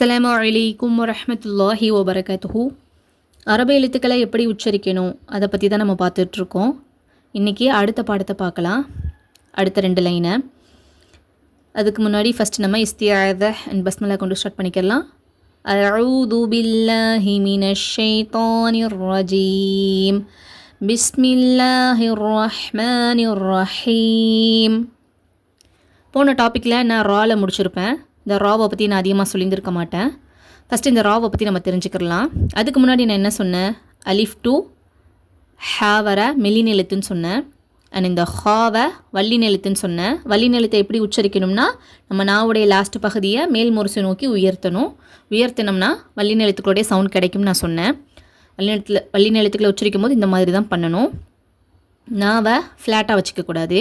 அஸ்ஸலாமு அலைக்கும் வரமத்துல்லாஹி வபரகாத்துஹு. அரபு எழுத்துக்களை எப்படி உச்சரிக்கணும் அதை பற்றி தான் நம்ம பார்த்துட்ருக்கோம். இன்றைக்கி அடுத்த பாடத்தை பார்க்கலாம். அடுத்த ரெண்டு லைனை அதுக்கு முன்னாடி ஃபஸ்ட் நம்ம இஸ்தியாத அண்ட் பஸ்மலா கொண்டு ஸ்டார்ட் பண்ணிக்கலாம். அஊது பில்லாஹி மினஷ் ஷைத்தானிர் ரஜீம் பிஸ்மில்லாஹிர் ரஹ்மானிர் ரஹீம் போன டாப்பிக்கில் நான் ராலை முடிச்சிருப்பேன். இந்த ராவை பற்றி நான் அதிகமாக சொல்லியிருந்திருக்க மாட்டேன். ஃபஸ்ட்டு இந்த ராவை பற்றி நம்ம தெரிஞ்சுக்கலாம் அதுக்கு முன்னாடி நான் என்ன சொன்னேன்? அலிஃப் டூ ஹேவரை மெல்லின எழுத்துன்னு சொன்னேன். அண்ட் இந்த ஹாவை வள்ளி நிலத்துன்னு சொன்னேன். வள்ளி நிலத்தை எப்படி உச்சரிக்கணும்னா நம்ம நாவுடைய லாஸ்ட் பகுதியை மேல் முரசு நோக்கி உயர்த்தணும். உயர்த்தினோம்னா வள்ளி எழுத்துக்களுடைய சவுண்ட் கிடைக்கும்னு நான் சொன்னேன். வள்ளி நிலத்தில் வள்ளி நெழுத்துக்களை உச்சரிக்கும் போது இந்த மாதிரி தான் பண்ணணும். நாவை ஃப்ளாட்டாக வச்சுக்கக்கூடாது.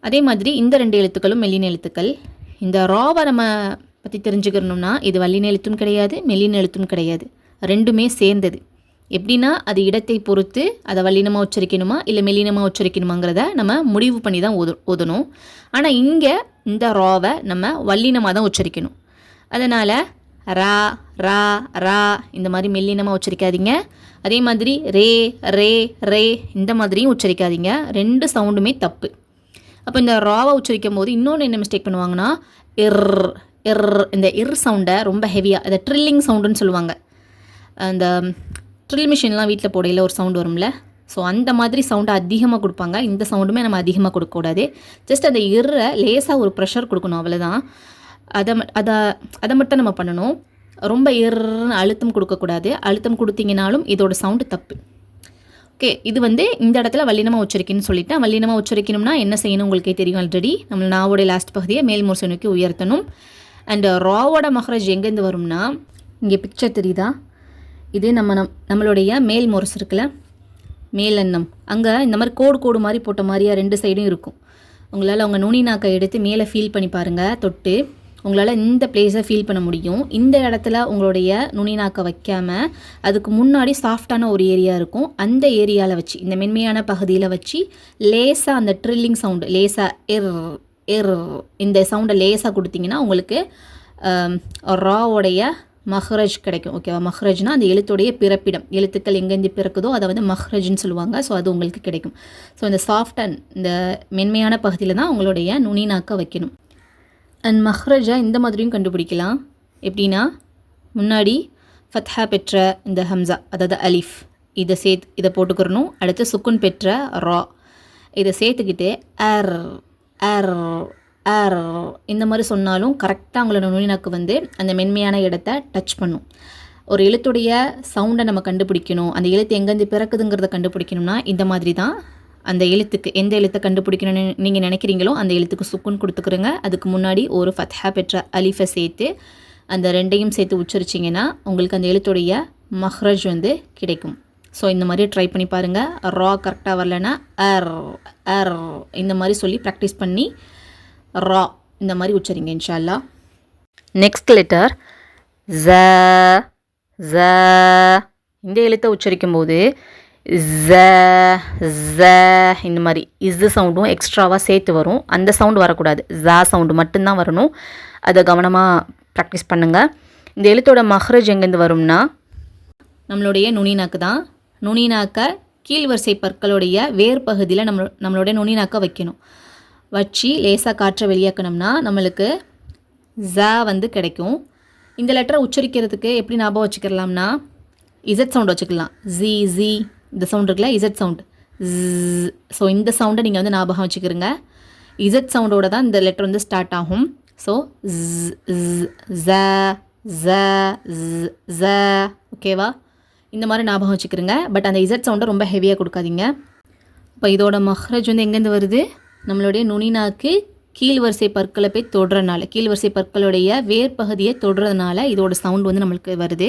அதே மாதிரி இந்த ரெண்டு எழுத்துக்களும் மெல்லின எழுத்துக்கள். இந்த ராவை நம்ம பற்றி தெரிஞ்சுக்கணும்னா இது வல்லின எழுத்தும் கிடையாது மெல்லின எழுத்தும் கிடையாது. ரெண்டுமே சேர்ந்தது. எப்படின்னா அது இடத்தை பொறுத்து அதை வல்லினமாக உச்சரிக்கணுமா இல்லை மெல்லினமாக உச்சரிக்கணுமாங்கிறத நம்ம முடிவு பண்ணி தான் ஓது ஓதணும். ஆனால் இங்கே இந்த ராவை நம்ம வல்லினமாக தான் உச்சரிக்கணும். அதனால் ரா ரா ரா இந்த மாதிரி மெல்லினமாக உச்சரிக்காதீங்க. அதே மாதிரி ரே ரே ரே இந்த மாதிரியும் உச்சரிக்காதீங்க. ரெண்டு சவுண்டுமே தப்பு. அப்போ இந்த ராவை உச்சரிக்கும் போது இன்னொன்று என்ன மிஸ்டேக் பண்ணுவாங்கன்னா இர் இர் இந்த இர் சவுண்டை ரொம்ப ஹெவியாக இந்த ட்ரில்லிங் சவுண்டுன்னு சொல்லுவாங்க. அந்த ட்ரில் மிஷின்லாம் வீட்டில் போடையில் ஒரு சவுண்ட் வரும்ல. ஸோ அந்த மாதிரி சவுண்டை அதிகமாக கொடுப்பாங்க. இந்த சவுண்டுமே நம்ம அதிகமாக கொடுக்கக்கூடாது. ஜஸ்ட் அந்த இர்ரை லேசாக ஒரு ப்ரெஷர் கொடுக்கணும் அவ்வளோதான் அதை அதை அதை மட்டும் நம்ம பண்ணணும். ரொம்ப இர்ன்னு அழுத்தம் கொடுக்கக்கூடாது. அழுத்தம் கொடுத்தீங்கனாலும் இதோட சவுண்டு தப்பு. ஓகே இது வந்து இந்த இடத்துல வல்லினமாக உச்சரிக்கணும்னு சொல்லிட்டேன் வல்லினமாக உச்சரிக்கணும்னா என்ன செய்யணும் உங்களுக்கே தெரியும் ஆல்ரெடி நம்ம நாவோட லாஸ்ட் பகுதியை மேல் நோக்கி உயர்த்தணும். அண்ட் ராவோட மஹராஜ் எங்கேருந்து வரும்னா இங்கே பிக்சர் தெரியுதா? இது நம்ம நம் நம்மளுடைய மேல் முரசு இருக்குல்ல? மேலெண்ணம் அங்கே இந்த மாதிரி கோடு கோடு மாதிரி போட்ட மாதிரியா ரெண்டு சைடும் இருக்கும். உங்களால் அவங்க நுனி நாக்கை எடுத்து மேலே ஃபீல் பண்ணி பாருங்கள் தொட்டு. உங்களால் இந்த பிளேஸை ஃபீல் பண்ண முடியும். இந்த இடத்துல உங்களுடைய நுனி நாக்கை வைக்காம அதுக்கு முன்னாடி சாஃப்டான ஒரு ஏரியா இருக்கும். அந்த ஏரியாவில் வச்சு இந்த மென்மையான பகுதியில் வச்சு லேசாக அந்த ட்ரில்லிங் சவுண்டு லேசாக எர் எர் இந்த சவுண்டை லேசாக கொடுத்தீங்கன்னா உங்களுக்கு ராவோடைய மஹ்ரஜ் கிடைக்கும். ஓகேவா மஹ்ரஜ்னா அந்த எழுத்துடைய பிறப்பிடம். எழுத்துக்கள் எங்கேருந்து பிறக்குதோ அதை வந்து மஹ்ரஜ்னு சொல்லுவாங்க. ஸோ அது உங்களுக்கு கிடைக்கும். ஸோ இந்த சாஃப்ட் அண்ட் இந்த மென்மையான பகுதியில் தான் உங்களுடைய நுனி நாக்கை வைக்கணும். அண்ட் மஹ்ரஜை இந்த மாதிரியும் கண்டுபிடிக்கலாம். எப்படின்னா முன்னாடி ஃபத்ஹா பெற்ற இந்த ஹம்சா அதாவது அலிஃப் இதை சேர்த்து இதை போட்டுக்கிறணும். அடுத்து சுக்குன் பெற்ற ரா இதை சேர்த்துக்கிட்டு அர் அர் அர் இந்த மாதிரி சொன்னாலும் கரெக்டாக அவங்களோட நுனிநாக்கு வந்து அந்த மென்மையான இடத்த டச் பண்ணும். ஒரு எழுத்துடைய சவுண்டை நம்ம கண்டுபிடிக்கணும். அந்த எழுத்து எங்கேருந்து பிறக்குதுங்கிறத கண்டுபிடிக்கணும்னா இந்த மாதிரி தான் அந்த எழுத்துக்கு எந்த எழுத்தை கண்டுபிடிக்கணும்னு நீங்கள் நினைக்கிறீங்களோ அந்த எழுத்துக்கு சுக்குன் கொடுத்துக்கிறங்க. அதுக்கு முன்னாடி ஒரு ஃபத்ஹா பெற்ற அலிஃபை சேர்த்து அந்த ரெண்டையும் சேர்த்து உச்சரிச்சிங்கன்னா உங்களுக்கு அந்த எழுத்துடைய மஹ்ரஜ் வந்து கிடைக்கும். ஸோ இந்த மாதிரி ட்ரை பண்ணி பாருங்கள் ரா கரெக்டாக வரலன்னா அர் அர் இந்த மாதிரி சொல்லி ப்ராக்டிஸ் பண்ணி ரா இந்த மாதிரி உச்சரிங்க இன்ஷால்லா நெக்ஸ்ட் லெட்டர் ஜ ஜ இந்த எழுத்தை உச்சரிக்கும் போது ஜ ஜ இந்த மாதிரி இஸ் சவுண்டும் எக்ஸ்ட்ராவாக சேர்த்து வரும். அந்த சவுண்டு வரக்கூடாது. ஜா சவுண்டு மட்டும்தான் வரணும். அதை கவனமாக ப்ராக்டிஸ் பண்ணுங்கள் இந்த எழுத்தோட மஹ்ரஜ் எங்கேருந்து வரும்னா நம்மளுடைய நுனிநாக்கு தான். நுனிநாக்கை கீழ்வரிசை பற்களுடைய வேர் பகுதியில் நம்ம நம்மளுடைய நுனிநாக்கை வைக்கணும். வச்சு லேசாக காற்றை வெளியாக்கணும்னா நம்மளுக்கு ஜ வந்து கிடைக்கும். இந்த லெட்டரை உச்சரிக்கிறதுக்கு எப்படி ஞாபகம் வச்சுக்கலாம்னா இசட் சவுண்ட் வச்சுக்கலாம். ஜி ஜி இந்த சவுண்ட் இருக்குல்ல இசட் சவுண்ட் ஸோ இந்த சவுண்டை நீங்கள் வந்து ஞாபகம் வச்சுக்கிறங்க. இசட் சவுண்டோட தான் இந்த லெட்டர் வந்து ஸ்டார்ட் ஆகும். ஸோ ஜ ஜ ஓகேவா இந்த மாதிரி ஞாபகம் வச்சுக்கிறங்க. பட் அந்த இசட் சவுண்டை ரொம்ப ஹெவியாக கொடுக்காதீங்க. இப்போ இதோட மஹ்ரஜ் வந்து எங்கேருந்து வருது? நம்மளுடைய நுனிநாக்கு கீழ் வரிசை பற்களை போய் தொடுறனால கீழ்வரிசை பற்களுடைய வேர் பகுதியை தொடுறதுனால இதோட சவுண்ட் வந்து நம்மளுக்கு வருது.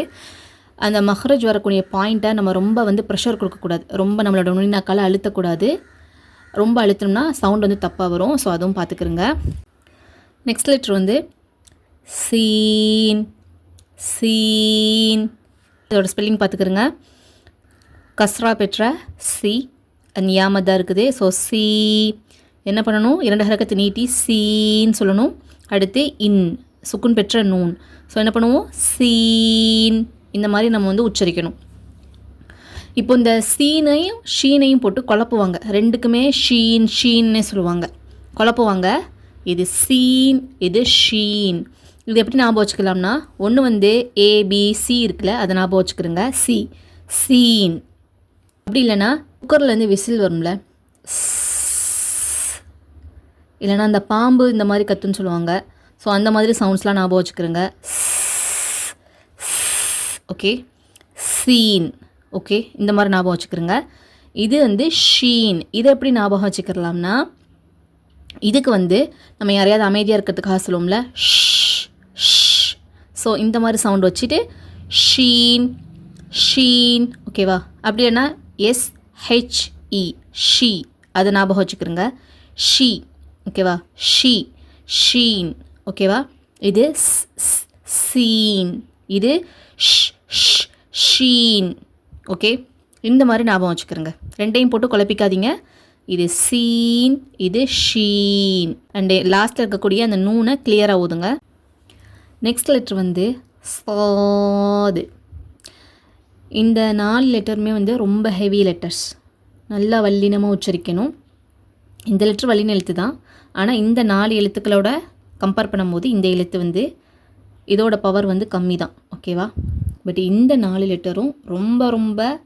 அந்த மஹ்ரஜ் வரக்கூடிய பாயிண்ட்டை நம்ம ரொம்ப வந்து ப்ரெஷர் கொடுக்கக்கூடாது. ரொம்ப நம்மளோட நுனிநாக்கால் அழுத்தக்கூடாது. ரொம்ப அழுத்தணும்னா சவுண்ட் வந்து தப்பாக வரும். ஸோ அதுவும் பார்த்துக்குருங்க. நெக்ஸ்ட் லெட்ரு வந்து சீன். சீன். இதோட ஸ்பெல்லிங் பார்த்துக்கிறங்க கஸ்ரா பெற்ற சி. நியாமத் தான் இருக்குது. ஸோ சி. என்ன பண்ணணும்? இரண்டு ஹரக்கத்தை நீட்டி சீன்னு சொல்லணும். அடுத்து இன். சுக்குன் பெற்ற நூன். ஸோ என்ன பண்ணுவோம்? சீன். இந்த மாதிரி நம்ம வந்து உச்சரிக்கணும். இப்போ இந்த சீனையும் ஷீனையும் போட்டு குழப்புவாங்க. ரெண்டுக்குமே ஷீன் ஷீன்னே சொல்லுவாங்க. குழப்புவாங்க. இது சீன் இது ஷீன். இது எப்படி ஞாபகம் வச்சுக்கலாம்னா ஒன்று வந்து ஏபிசி இருக்குல்ல அதை ஞாபகம் வச்சுக்கிறோங்க. சி சீன். அப்படி இல்லைன்னா குக்கர்லேருந்து விசில் வரும்ல. இல்லைன்னா அந்த பாம்பு இந்த மாதிரி கத்துன்னு சொல்லுவாங்க. ஸோ அந்த மாதிரி சவுண்ட்ஸ்லாம் ஞாபகம் வச்சுக்கிறோங்க. ஓகே? சீன். ஓகே? இந்த மாதிரி ஞாபகம் வச்சுக்கிறோங்க. இது வந்து ஷீன். இதை எப்படி ஞாபகம் வச்சுக்கிறலாம்னா இதுக்கு வந்து நம்ம யாரையாவது அமைதியாக இருக்கிறதுக்காக சொல்லுவோம்ல ஸோ இந்த மாதிரி சவுண்ட் வச்சுட்டு ஷீன் ஷீன். ஓகேவா அப்படின்னா எஸ் ஹெச்இ ஷீ. அதை ஞாபகம் வச்சுக்கிறோங்க. ஷீ. ஓகேவா ஷீ. ஷீன். ஓகேவா இது ஸ்- சீன். இது ஷ் ஷ் ஷீன். ஓகே? இந்த மாதிரி ஞாபகம் வச்சுக்கிறோங்க. ரெண்டையும் போட்டு குழப்பிக்காதீங்க. இது சீன் இது ஷீன். அண்டு லாஸ்ட்டில் இருக்கக்கூடிய அந்த நூனை கிளியராக ஓதுங்க நெக்ஸ்ட் லெட்ரு வந்து சாது. இந்த நாலு லெட்டருமே வந்து ரொம்ப ஹெவி லெட்டர்ஸ் நல்லா வல்லினமாக உச்சரிக்கணும். இந்த லெட்ரு வல்லின எழுத்து தான். ஆனால் இந்த நாலு எழுத்துக்களோட கம்பேர் பண்ணும்போது இந்த எழுத்து வந்து இதோட பவர் வந்து கம்மி தான் ஓகேவா பட் இந்த நாலு லெட்டரும் ரொம்ப ரொம்ப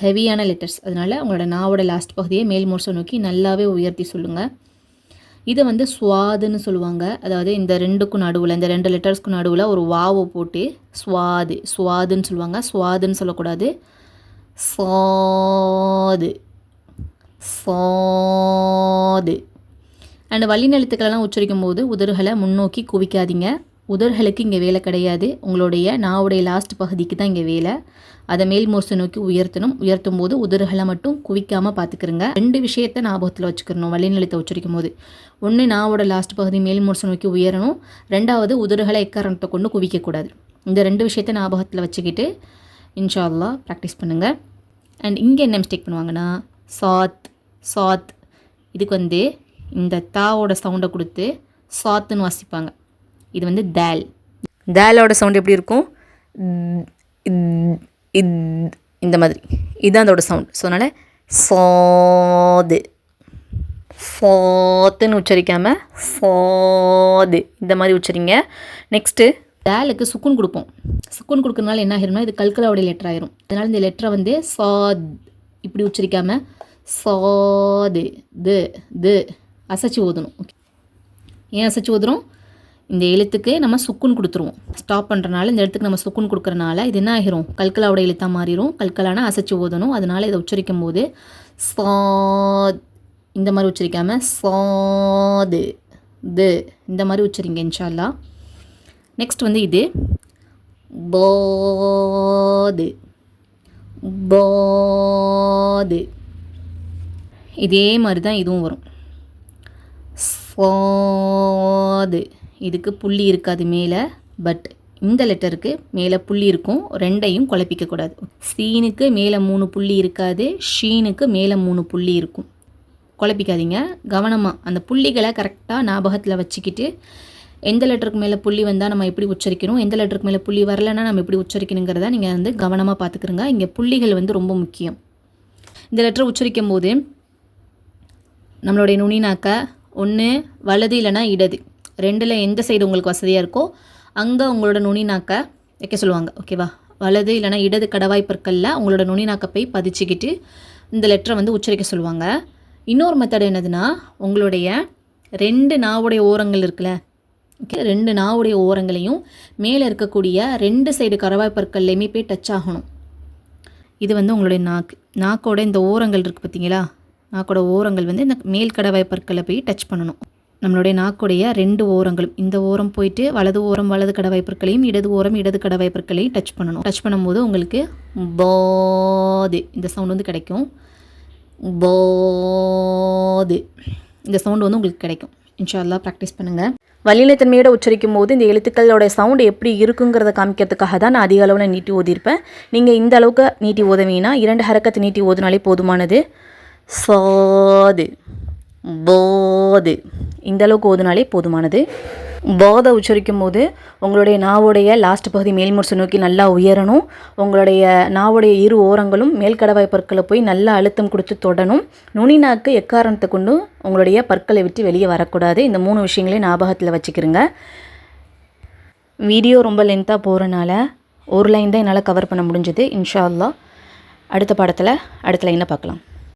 ஹெவியான லெட்டர்ஸ் அதனால் உங்களோட நாவோட லாஸ்ட் பகுதியை மேல் மோர்ஸை நோக்கி நல்லாவே உயர்த்தி சொல்லுங்கள் இதை வந்து சுவாதுன்னு சொல்லுவாங்க. அதாவது இந்த ரெண்டுக்கும் நடுவில் இந்த ரெண்டு லெட்டர்ஸ்க்கும் நடுவில் ஒரு வாவை போட்டு சுவாது சுவாதுன்னு சொல்லுவாங்க. சுவாதுன்னு சொல்லக்கூடாது. சாது. சாது. அண்ட் வழிநெழுத்துக்களெல்லாம் உச்சரிக்கும் போது உதறுகளை முன்னோக்கி குவிக்காதீங்க. உதர்களுக்கு இங்கே வேலை கிடையாது. உங்களுடைய நாவுடைய லாஸ்ட் பகுதிக்கு தான் இங்கே வேலை. அதை மேல் மோர்ஸை நோக்கி உயர்த்தணும். உயர்த்தும் போது உதறுகளை மட்டும் குவிக்காமல் பார்த்துக்கிறங்க. ரெண்டு விஷயத்த ஞாபகத்தில் வச்சுக்கிறணும் வழிநிலத்தை உச்சரிக்கும் போது. ஒன்று நாவோட லாஸ்ட் பகுதி மேல் மோர்ஸை நோக்கி உயரணும். ரெண்டாவது உதறுகளை எக்காரணத்தை கொண்டு குவிக்கக்கூடாது. இந்த ரெண்டு விஷயத்தை ஞாபகத்தில் வச்சுக்கிட்டு இன்ஷா ப்ராக்டிஸ் பண்ணுங்கள் அண்ட் இங்கே என்ன மிஸ்டேக் பண்ணுவாங்கன்னா சாத் சாத் இதுக்கு வந்து இந்த தாவோட சவுண்டை கொடுத்து சாத்துன்னு வாசிப்பாங்க. இது வந்து தேல் தேலோட சவுண்ட் எப்படி இருக்கும்? இந்த மாதிரி. இதுதான் அதோட சவுண்ட். ஸோ அதனால் சாது சாத்துன்னு உச்சரிக்காமல் சாது இந்த மாதிரி உச்சரிங்க. நெக்ஸ்ட்டு டேலுக்கு சுக்குன் கொடுப்போம். சுக்குன் கொடுக்கறனால என்ன ஆயிரும்னா இது கல்கலாவுடைய லெட்டர் ஆயிரும். அதனால் இந்த லெட்டரை வந்து சாத். இப்படி உச்சரிக்காமல் சாது து து. அசைச்சு ஓதணும். ஓகே. ஏன் அசைச்சு ஓதுறோம் இந்த எழுத்துக்கு நம்ம சுக்குன் கொடுத்துருவோம். ஸ்டாப் பண்ணுறனால இந்த எழுத்துக்கு நம்ம சுக்குன் கொடுக்குறனால இது என்ன ஆகிரும்? கல்கலாவோட எழுத்தாக மாறிடும் கல்கலானா அசைச்சு ஓதணும். அதனால் இதை உச்சரிக்கும் போது சாத் இந்த மாதிரி உச்சரிக்காமல் சாது து. இந்த மாதிரி உச்சரிங்க இன்ஷால்லா. நெக்ஸ்ட் வந்து இது போது. போது. இதே மாதிரி தான் இதுவும் வரும். சாது இதுக்கு புள்ளி இருக்காது மேலே பட் இந்த லெட்டருக்கு மேலே புள்ளி இருக்கும். ரெண்டையும் குழப்பிக்கக்கூடாது சீனுக்கு மேலே மூணு புள்ளி இருக்காது ஷீனுக்கு மேலே மூணு புள்ளி இருக்கும். குழப்பிக்காதீங்க. கவனமாக அந்த புள்ளிகளை கரெக்டாக ஞாபகத்தில் வச்சுக்கிட்டு எந்த லெட்டருக்கு மேலே புள்ளி வந்தால் நம்ம எப்படி உச்சரிக்கணும் எந்த லெட்டருக்கு மேலே புள்ளி வரலைன்னா நம்ம எப்படி உச்சரிக்கணுங்கிறத நீங்கள் வந்து கவனமாக பார்த்துக்கிறங்க இங்கே புள்ளிகள் வந்து ரொம்ப முக்கியம். இந்த லெட்டரை உச்சரிக்கும் போது நம்மளுடைய நுனினாக்க ஒன்று வலது இல்லைன்னா இடது. ரெண்டில் எந்த சைடு உங்களுக்கு வசதியாக இருக்கோ அங்கே உங்களோட நுனினாக்க வைக்க சொல்லுவாங்க. ஓகேவா வலது இல்லைன்னா இடது கடவாய் பற்களில் உங்களோட நுனிநாக்கை போய் பதிச்சுக்கிட்டு இந்த லெட்டரை வந்து உச்சரிக்க சொல்லுவாங்க. இன்னொரு மெத்தட் என்னதுன்னா உங்களுடைய ரெண்டு நாவுடைய ஓரங்கள் இருக்குல்ல ஓகே ரெண்டு நாவுடைய ஓரங்களையும் மேலே இருக்கக்கூடிய ரெண்டு சைடு கரவாய் பற்கள்லையுமே போய் டச் ஆகணும். இது வந்து உங்களுடைய நாக்கு நாக்கோட இந்த ஓரங்கள் இருக்குது பார்த்தீங்களா நாக்கோட ஓரங்கள் வந்து இந்த மேல் கடவாய் பற்களை போய் டச் பண்ணணும். நம்மளுடைய நாக்குடைய ரெண்டு ஓரங்களும் இந்த ஓரம் போயிட்டு வலது ஓரம் வலது கடை பற்களையும் இடது ஓரம் இடது கடவாய் பற்களையும் டச் பண்ணணும். டச் பண்ணும்போது உங்களுக்கு போது இந்த சவுண்ட் வந்து கிடைக்கும். போது இந்த சவுண்ட் வந்து உங்களுக்கு கிடைக்கும். இன்ஷால்லா ப்ராக்டிஸ் பண்ணுங்கள் வலிநிலைத்தன்மையோட உச்சரிக்கும் போது இந்த எழுத்துக்களோட சவுண்டு எப்படி இருக்குங்கிறத காமிக்கிறதுக்காக தான் நான் அதிக அளவில் நீட்டி ஓதியிருப்பேன் நீங்கள் இந்த அளவுக்கு நீட்டி ஓதவீங்கன்னா இரண்டு ஹரக்கத்து நீட்டி ஓதுனாலே போதுமானது. சாது. போது. இந்த அளவுக்கு ஓதுனாலே போதுமானது. போதை உச்சரிக்கும் போது உங்களுடைய நாவுடைய லாஸ்ட் பகுதி மேல்முரசு நோக்கி நல்லா உயரணும். உங்களுடைய நாவுடைய இரு ஓரங்களும் மேல்கடவாய் பற்களை போய் நல்லா அழுத்தம் கொடுத்து தொடணும். நுனி நாக்கு எக்காரணத்தை கொண்டு உங்களுடைய பற்களை விட்டு வெளியே வரக்கூடாது. இந்த மூணு விஷயங்களையும் ஞாபகத்தில் வச்சுக்கிறோங்க வீடியோ ரொம்ப லென்த்தாக போகிறனால ஒரு லைன் தான் என்னால் கவர் பண்ண முடிஞ்சது. இன்ஷா அல்லா அடுத்த படத்தில் அடுத்த லைனை பார்க்கலாம்.